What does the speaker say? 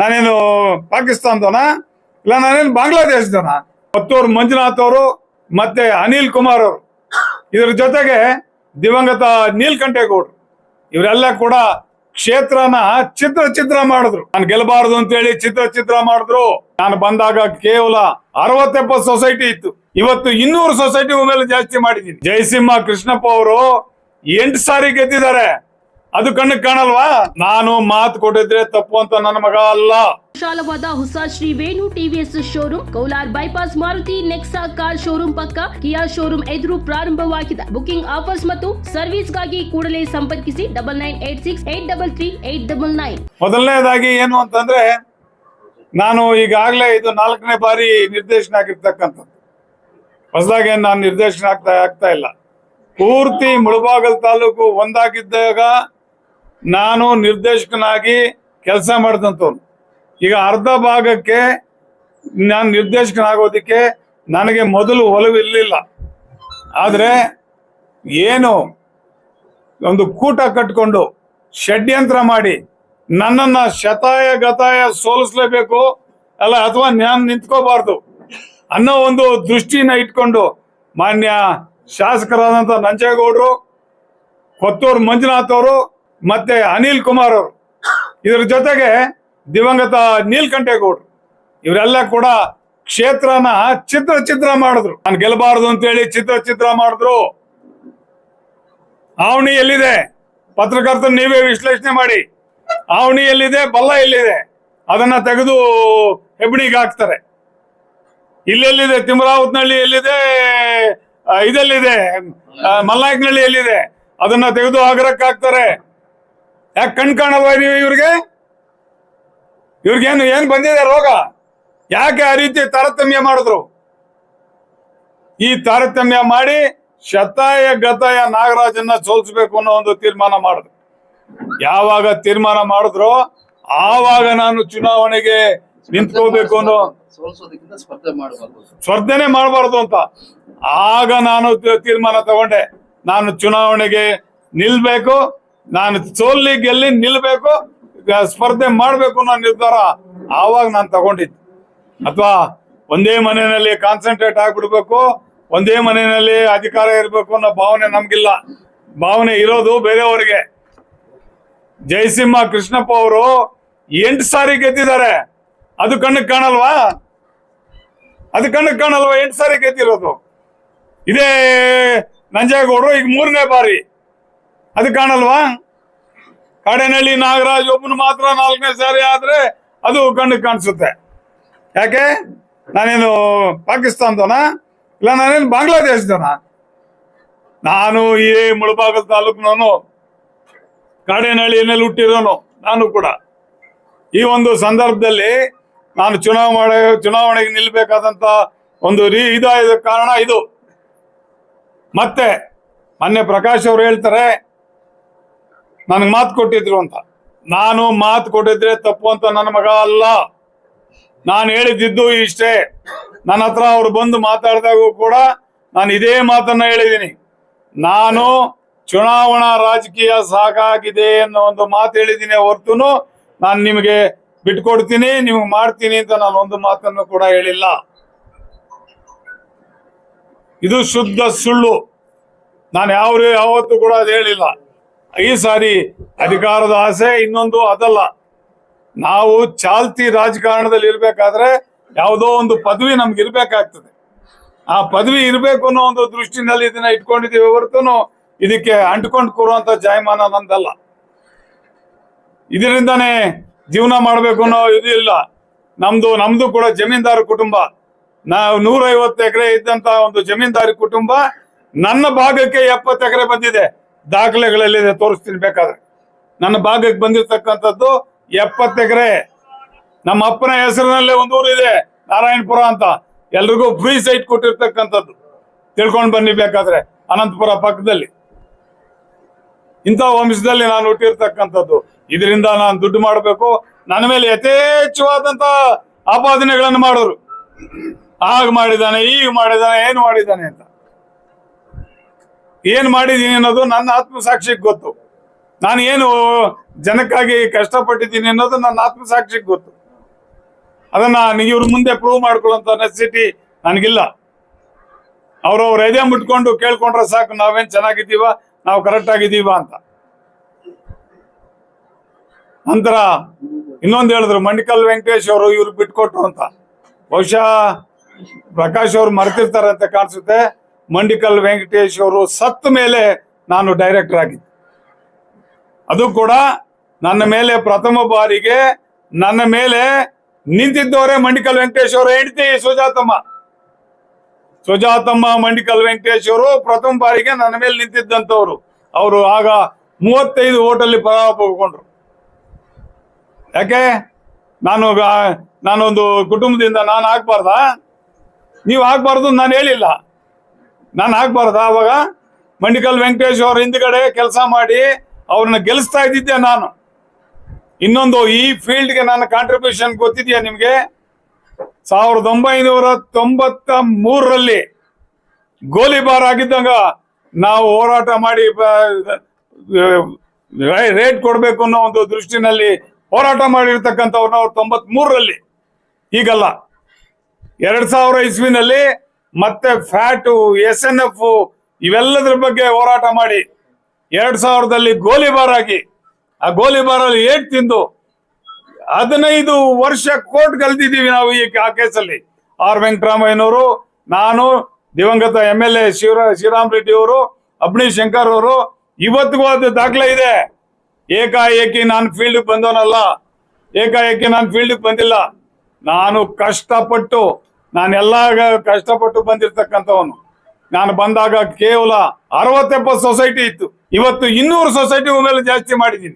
ನಾನೇನು ಪಾಕಿಸ್ತಾನದವನ? ಇಲ್ಲ, ನಾನೇನು ಬಾಂಗ್ಲಾದೇಶದವನ? ಪತ್ತೂರು ಮಂಜುನಾಥ್ ಅವರು ಮತ್ತೆ ಅನಿಲ್ ಕುಮಾರ್ ಅವರು. ಇದ್ರ ಜೊತೆಗೆ ದಿವಂಗತ ನೀಲ್ಕಂಠೇಗೌಡರು. ಇವರೆಲ್ಲ ಕೂಡ ಕ್ಷೇತ್ರನ ಚಿತ್ರ ಚಿತ್ರ ಮಾಡಿದ್ರು. ನಾನು ಗೆಲ್ಲಬಾರದು ಅಂತೇಳಿ ಚಿತ್ರ ಚಿತ್ರ ಮಾಡಿದ್ರು. ನಾನು ಬಂದಾಗ ಕೇವಲ ಅರವತ್ತೆಪ್ಪತ್ತು ಸೊಸೈಟಿ ಇತ್ತು. ಇವತ್ತು ಇನ್ನೂರು ಸೊಸೈಟಿ ಮೇಲೆ ಜಾಸ್ತಿ ಮಾಡಿದ್ದೀನಿ ಜಯಸಿಂಹ ಕೃಷ್ಣಪ್ಪ ಅವರು ಎಂಟು ಸಾರಿ ಗೆದ್ದಿದ್ದಾರೆ. ಅದು ಕಣ್ಣು ಕಾಣಲ್ವಾ? ನಾನು ಮಾತು ಕೊಟ್ಟಿದ್ರೆ ತಪ್ಪು ಅಂತ ನನ್ನ ಮಗ ಅಲ್ಲ. ವಿಶಾಲವಾದ ಹೊಸ Shri Venu TVS showroom Kolar bypass Maruti Nexa car showroom ಪಕ್ಕ ಕಿಯಾ ಶೋರೂಮ್ ಎದುರು ಪ್ರಾರಂಭವಾಗಿದೆ. ಬುಕಿಂಗ್ ಆಫರ್ಸ್ ಮತ್ತು ಸರ್ವಿಸ್ಗಾಗಿ ಕೂಡಲೇ ಸಂಪರ್ಕಿಸಿ double nine eight six eight double three eight double nine ಮೊದಲನೇದಾಗಿ ಏನು ಅಂತಂದ್ರೆ ನಾನು ಈಗಾಗಲೇ ಇದು ನಾಲ್ಕನೇ ಬಾರಿ ನಿರ್ದೇಶನ ಆಗಿರ್ತಕ್ಕಂಥದ್ದು. ಹೊಸದಾಗಿ ನಾನು ನಿರ್ದೇಶನ ಆಗ್ತಾ ಆಗ್ತಾ ಇಲ್ಲ. ಪೂರ್ತಿ ಮುಳಬಾಗಲ್ ತಾಲೂಕು ಒಂದಾಗಿದ್ದಾಗ ನಾನು ನಿರ್ದೇಶಕನಾಗಿ ಕೆಲಸ ಮಾಡಿದಂಥವ್ನು ಈಗ ಅರ್ಧ ಭಾಗಕ್ಕೆ ನಾನು ನಿರ್ದೇಶಕನಾಗೋದಕ್ಕೆ ನನಗೆ ಮೊದಲು ಒಲವು ಇರಲಿಲ್ಲ. ಆದರೆ ಏನು ಒಂದು ಕೂಟ ಕಟ್ಕೊಂಡು ಷಡ್ಯಂತ್ರ ಮಾಡಿ ನನ್ನನ್ನ ಶತಾಯ ಗತಾಯ ಸೋಲಿಸ್ಲೇಬೇಕು ಅಲ್ಲ ಅಥವಾ ನಾನು ನಿಂತ್ಕೋಬಾರ್ದು ಅನ್ನೋ ಒಂದು ದೃಷ್ಟಿನ ಇಟ್ಕೊಂಡು ಮಾನ್ಯ ಶಾಸಕರಾದಂಥ ನಂಜೇಗೌಡರು, ಕೊತ್ತೂರು ಮಂಜುನಾಥ್ ಅವರು ಮತ್ತೆ ಅನಿಲ್ ಕುಮಾರ್ ಅವರು. ಇದ್ರ ಜೊತೆಗೆ ದಿವಂಗತ ನೀಲ್ಕಂಠೇಗೌಡರು. ಇವರೆಲ್ಲ ಕೂಡ ಕ್ಷೇತ್ರನ ಚಿತ್ರ ಚಿತ್ರ ಮಾಡಿದ್ರು. ನಾನು ಗೆಲ್ಲಬಾರದು ಅಂತೇಳಿ ಚಿತ್ರ ಚಿತ್ರ ಮಾಡಿದ್ರು. ಆವಣಿ ಎಲ್ಲಿದೆ? ಪತ್ರಕರ್ತ ನೀವೇ ವಿಶ್ಲೇಷಣೆ ಮಾಡಿ. ಆವಣಿ ಎಲ್ಲಿದೆ? ಬಲ್ಲ ಎಲ್ಲಿದೆ? ಅದನ್ನ ತೆಗೆದು ಹೆಬ್ಣಿಗೆ ಹಾಕ್ತಾರೆ. ಇಲ್ಲೆಲ್ಲಿದೆ? ತಿಮ್ರಾವತ್ನಹಳ್ಳಿ ಎಲ್ಲಿದೆ? ಇದೆಲ್ಲಿದೆ? ಆ, ಮಲ್ನಾಯಕನಹಳ್ಳಿ ಎಲ್ಲಿದೆ? ಅದನ್ನ ತೆಗೆದು ಆಗ್ರಕ್ಕೆ ಹಾಕ್ತಾರೆ. ಯಾಕೆ ಕಣ್ ಕಾಣಲ್ವ ನೀವು ಇವ್ರಿಗೆ? ಇವ್ರಿಗೇನು ಏನ್ ಬಂದಿದೆ ರೋಗ? ಯಾಕೆ ಆ ರೀತಿ ತಾರತಮ್ಯ ಮಾಡಿದ್ರು? ಈ ತಾರತಮ್ಯ ಮಾಡಿ ಶತಾಯ ಗತಾಯ ನಾಗರಾಜನ್ನ ಸೋಲಿಸ್ಬೇಕು ಅನ್ನೋ ಒಂದು ತೀರ್ಮಾನ ಮಾಡಿದ್ರು. ಯಾವಾಗ ತೀರ್ಮಾನ ಮಾಡಿದ್ರು ಆವಾಗ ನಾನು ಚುನಾವಣೆಗೆ ನಿಂತ್ಕೋಬೇಕು ಅನ್ನೋ ಸೋಲಿಸೋದಕ್ಕಿಂತ ಸ್ಪರ್ಧೆ ಮಾಡಬಾರ್ದು. ಸ್ಪರ್ಧೆನೆ ಮಾಡಬಾರ್ದು ಅಂತ. ಆಗ ನಾನು ತೀರ್ಮಾನ ತಗೊಂಡೆ. ನಾನು ಚುನಾವಣೆಗೆ ನಿಲ್ಬೇಕು. ನಾನು ಸೋಲ್ಲಿ ಗೆಲ್ಲಿ ನಿಲ್ಬೇಕು ಸ್ಪರ್ಧೆ ಮಾಡ್ಬೇಕು ಅನ್ನೋ ನಿರ್ಧಾರ ಆವಾಗ ನಾನು ತಗೊಂಡಿದ್ದೆ. ಅಥವಾ ಒಂದೇ ಮನೆಯಲ್ಲಿ ಕಾನ್ಸಂಟ್ರೇಟ್ ಆಗ್ಬಿಡ್ಬೇಕು, ಒಂದೇ ಮನೆಯಲ್ಲಿ ಅಧಿಕಾರ ಇರಬೇಕು ಅನ್ನೋ ಭಾವನೆ ನಮ್ಗಿಲ್ಲ. ಭಾವನೆ ಇರೋದು ಬೇರೆಯವರಿಗೆ. ಜಯಸಿಂಹ ಕೃಷ್ಣಪ್ಪ ಅವರು ಎಂಟು ಸಾರಿ ಗೆದ್ದಿದ್ದಾರೆ. ಅದು ಕಣ್ಣಿಗೆ ಕಾಣಲ್ವಾ? ಅದು ಕಣ್ಣಿಗೆ ಕಾಣಲ್ವಾ ಎಂಟು ಸಾರಿ ಗೆದ್ದಿರೋದು? ಇದೇ ನಂಜೇಗೌಡರು ಈಗ ಮೂರನೇ ಬಾರಿ. ಅದು ಕಾಣಲ್ವಾ? ಕಾಡೇನಹಳ್ಳಿ ನಾಗರಾಜ್ ಒಬ್ಬನು ಮಾತ್ರ ನಾಲ್ಕನೇ ಸಾರಿ ಆದ್ರೆ ಅದು ಕಣ್ಣಿಗೆ ಕಾಣಿಸುತ್ತೆ. ಯಾಕೆ? ನಾನೇನು ಪಾಕಿಸ್ತಾನದವನ? ಇಲ್ಲ, ನಾನೇನು ಬಾಂಗ್ಲಾದೇಶದವನ? ನಾನು ಈ ಮುಳಬಾಗಲ್ ತಾಲೂಕಿನವನು. ಕಾಡೇನಹಳ್ಳಿಯಲ್ಲಿ ಹುಟ್ಟಿರೋನು ನಾನು ಕೂಡ. ಈ ಒಂದು ಸಂದರ್ಭದಲ್ಲಿ ನಾನು ಚುನಾವಣೆ, ಚುನಾವಣೆಗೆ ನಿಲ್ಬೇಕಾದಂತ ಒಂದು ರೀ ಇದಾದ ಕಾರಣ ಇದು. ಮತ್ತೆ, ಮೊನ್ನೆ ಪ್ರಕಾಶ್ ಅವರು ಹೇಳ್ತಾರೆ ನನಗೆ ಮಾತು ಕೊಟ್ಟಿದ್ರು ಅಂತ. ನಾನು ಮಾತು ಕೊಟ್ಟಿದ್ರೆ ತಪ್ಪು ಅಂತ ನನ್ನ ಮಗ ಅಲ್ಲ. ನಾನು ಹೇಳಿದ್ದು ಇಷ್ಟೇ. ನನ್ನ ಹತ್ರ ಅವ್ರು ಬಂದು ಮಾತಾಡಿದಾಗೂ ಕೂಡ ನಾನು ಇದೇ ಮಾತನ್ನ ಹೇಳಿದ್ದೀನಿ ನಾನು ಚುನಾವಣಾ ರಾಜಕೀಯ ಸಾಕಾಗಿದೆ ಅನ್ನೋ ಒಂದು ಮಾತು ಹೇಳಿದ್ದೀನಿ ಹೊರತುನು ನಾನು ನಿಮಗೆ ಬಿಟ್ಕೊಡ್ತೀನಿ, ನಿಮ್ಗೆ ಮಾಡ್ತೀನಿ ಅಂತ ನಾನು ಒಂದು ಮಾತನ್ನು ಕೂಡ ಹೇಳಿಲ್ಲ. ಇದು ಶುದ್ಧ ಸುಳ್ಳು. ನಾನು ಯಾವ ಯಾವತ್ತೂ ಕೂಡ ಅದು ಹೇಳಿಲ್ಲ. ಈ ಸಾರಿ ಅಧಿಕಾರದ ಆಸೆ ಇನ್ನೊಂದು ಅದಲ್ಲ. ನಾವು ಚಾಲ್ತಿ ರಾಜಕಾರಣದಲ್ಲಿ ಇರ್ಬೇಕಾದ್ರೆ ಯಾವುದೋ ಒಂದು ಪದವಿ ನಮ್ಗೆ ಇರ್ಬೇಕಾಗ್ತದೆ. ಆ ಪದವಿ ಇರಬೇಕು ಅನ್ನೋ ಒಂದು ದೃಷ್ಟಿನಲ್ಲಿ ಇದನ್ನ ಇಟ್ಕೊಂಡಿದ್ದೀವಿ ಹೊರತು ಇದಕ್ಕೆ ಅಂಟ್ಕೊಂಡು ಕೂರುವಂತ ಜಾಯಮಾನ ನಂದಲ್ಲ. ಇದರಿಂದಾನೇ ಜೀವನ ಮಾಡಬೇಕು ಅನ್ನೋ ಇದು ಇಲ್ಲ. ನಮ್ದು ನಮ್ದು ಕೂಡ ಜಮೀನ್ದಾರ ಕುಟುಂಬ. ನಾವು ನೂರೈವತ್ತು ಎಕರೆ ಇದ್ದಂತ ಒಂದು ಜಮೀನ್ದಾರಿ ಕುಟುಂಬ ನನ್ನ ಭಾಗಕ್ಕೆ ಎಪ್ಪತ್ತು ಎಕರೆ ಬಂದಿದೆ. ದಾಖಲೆಗಳಲ್ಲಿದೆ, ತೋರಿಸ್ತೀನಿ ಬೇಕಾದ್ರೆ. ನನ್ನ ಭಾಗಕ್ಕೆ ಬಂದಿರತಕ್ಕಂಥದ್ದು ಎಪ್ಪತ್ತು ಎಕರೆ. ನಮ್ಮ ಅಪ್ಪನ ಹೆಸರಿನಲ್ಲೇ ಒಂದು ಊರಿದೆ ನಾರಾಯಣಪುರ ಅಂತ. ಎಲ್ರಿಗೂ ಫ್ರೀ ಸೈಟ್ ಕೊಟ್ಟಿರ್ತಕ್ಕಂಥದ್ದು. ತಿಳ್ಕೊಂಡು ಬನ್ನಿ ಬೇಕಾದ್ರೆ, ಅನಂತಪುರ ಪಕ್ಕದಲ್ಲಿ. ಇಂಥ ವಂಶದಲ್ಲಿ ನಾನು ಹುಟ್ಟಿರ್ತಕ್ಕಂಥದ್ದು. ಇದರಿಂದ ನಾನು ದುಡ್ಡು ಮಾಡಬೇಕು. ನನ್ನ ಮೇಲೆ ಯಥೇಚ್ಛವಾದಂತ ಆಪಾದನೆಗಳನ್ನು ಮಾಡೋರು. ಆಗ ಮಾಡಿದಾನೆ ಈಗ ಮಾಡಿದಾನೆ, ಏನು ಮಾಡಿದಾನೆ ಅಂತ. ಏನ್ ಮಾಡಿದ್ದೀನಿ ಅನ್ನೋದು ನನ್ನ ಆತ್ಮಸಾಕ್ಷಿಗೆ ಗೊತ್ತು. ನಾನು ಏನು ಜನಕ್ಕಾಗಿ ಕಷ್ಟಪಟ್ಟಿದ್ದೀನಿ ಅನ್ನೋದು ನನ್ನ ಆತ್ಮಸಾಕ್ಷಿಗೆ ಗೊತ್ತು. ಅದನ್ನ ಇವ್ರ ಮುಂದೆ ಪ್ರೂವ್ ಮಾಡ್ಕೊಳ್ಳೋಂತ ನೆಸಿಟಿ ನನಗಿಲ್ಲ. ಅವ್ರವ್ರ ಎದೆ ಮುಟ್ಕೊಂಡು ಕೇಳ್ಕೊಂಡ್ರೆ ಸಾಕು, ನಾವೇನ್ ಚೆನ್ನಾಗಿದ್ದೀವ, ನಾವು ಕರೆಕ್ಟ್ ಆಗಿದ್ದೀವ ಅಂತ. ನಂತರ ಇನ್ನೊಂದು ಹೇಳಿದ್ರು ಮಂಡಿಕಲ್ ವೆಂಕಟೇಶ್ ಅವರು ಇವ್ರಿಗೆ ಬಿಟ್ಕೊಟ್ರು ಅಂತ. ಬಹುಶಃ ಪ್ರಕಾಶ್ ಅವ್ರು ಮರೆತಿರ್ತಾರೆ ಅಂತ ಕಾಣಿಸುತ್ತೆ. ಮಂಡಿಕಲ್ ವೆಂಕಟೇಶ್ ಅವರು ಸತ್ತ ಮೇಲೆ ನಾನು ಡೈರೆಕ್ಟರ್ ಆಗಿದ್ದೆ. ಅದು ಕೂಡ ನನ್ನ ಮೇಲೆ ಪ್ರಥಮ ಬಾರಿಗೆ ನನ್ನ ಮೇಲೆ ನಿಂತಿದ್ದವರೇ ಮಂಡಿಕಲ್ ವೆಂಕಟೇಶ್ ಅವರು. ಹೆಂಡತಿ ಸುಜಾತಮ್ಮ. ಸುಜಾತಮ್ಮ, ಮಂಡಿಕಲ್ ವೆಂಕಟೇಶ್ ಅವರು ಪ್ರಥಮ ಬಾರಿಗೆ ನನ್ನ ಮೇಲೆ ನಿಂತಿದ್ದಂಥವ್ರು. ಅವರು ಆಗ ಮೂವತ್ತೈದು ಓಟಲ್ಲಿ ಪಡ್ಕೊಂಡ್ರು. ಯಾಕೆ? ನಾನು ನಾನೊಂದು ಕುಟುಂಬದಿಂದ ನಾನು ಆಗ್ಬಾರ್ದಾ? ನೀವು ಆಗ್ಬಾರ್ದು ನಾನು ಹೇಳಿಲ್ಲ. ನಾನು ಆಗ್ಬಾರ್ದ ಅವಾಗ? ಮಂಡಿಕಲ್ ವೆಂಕಟೇಶ್ ಅವ್ರ ಹಿಂದ್ಗಡೆ ಕೆಲಸ ಮಾಡಿ ಅವ್ರನ್ನ ಗೆಲ್ಲಿಸ್ತಾ ಇದ್ದಿದ್ದೆ ನಾನು. ಇನ್ನೊಂದು ಈ ಫೀಲ್ಡ್ಗೆ ನನ್ನ ಕಾಂಟ್ರಿಬ್ಯೂಷನ್ ಗೊತ್ತಿದೆಯಾ ನಿಮಗೆ? ಸಾವಿರದ ಒಂಬೈನೂರ ತೊಂಬತ್ತ ಮೂರರಲ್ಲಿ ಗೋಲಿಬಾರ್ ಆಗಿದ್ದಾಗ ನಾವು ಹೋರಾಟ ಮಾಡಿ ರೇಟ್ ಕೊಡಬೇಕು ಅನ್ನೋ ಒಂದು ದೃಷ್ಟಿನಲ್ಲಿ ಹೋರಾಟ ಮಾಡಿರ್ತಕ್ಕಂಥವ್ರನ್ನ ಅವ್ರು ತೊಂಬತ್ ಮೂರರಲ್ಲಿ ಈಗಲ್ಲ. ಎರಡ್ ಸಾವಿರ ಇಸ್ವಿನಲ್ಲಿ ಮತ್ತೆ ಫ್ಯಾಟು ಎಸ್ ಎನ್ ಎಫ್ ಇವೆಲ್ಲದ್ರ ಬಗ್ಗೆ ಹೋರಾಟ ಮಾಡಿ ಎರಡ್ ಸಾವಿರದಲ್ಲಿ ಗೋಲಿಬಾರ್ ಆಗಿ, ಆ ಗೋಲಿಬಾರಲ್ಲಿ ಏಟ್ ತಿಂದು ಹದಿನೈದು ವರ್ಷ ಕೋರ್ಟ್ ಕಲ್ತಿದ್ದೀವಿ ನಾವು ಈ ಆ ಕೇಸಲ್ಲಿ. ಆರ್ ವೆಂಕಟರಾಮಯ್ಯನವರು, ನಾನು, ದಿವಂಗತ M L A Shiva Sriram Reddy ಅವರು ಅಬ್ನಿ ಶಂಕರ್ ಅವರು, ಇವತ್ತಿಗೂ ಅದು ದಾಖಲೆ ಇದೆ. ಏಕಾಏಕಿ ನಾನು ಫೀಲ್ಡ್ ಬಂದವನಲ್ಲ. ಏಕಾಏಕಿ ನಾನು ಫೀಲ್ಡ್ ಬಂದಿಲ್ಲ. ನಾನು ಕಷ್ಟಪಟ್ಟು ನಾನೆಲ್ಲ ಕಷ್ಟಪಟ್ಟು ಬಂದಿರ್ತಕ್ಕಂಥವನು. ನಾನು ಬಂದಾಗ ಕೇವಲ ಅರವತ್ತೆಪ್ಪತ್ತು ಸೊಸೈಟಿ ಇತ್ತು. ಇವತ್ತು ಇನ್ನೂರು ಸೊಸೈಟಿ ಮೇಲೆ ಜಾಸ್ತಿ ಮಾಡಿದ್ದೀನಿ.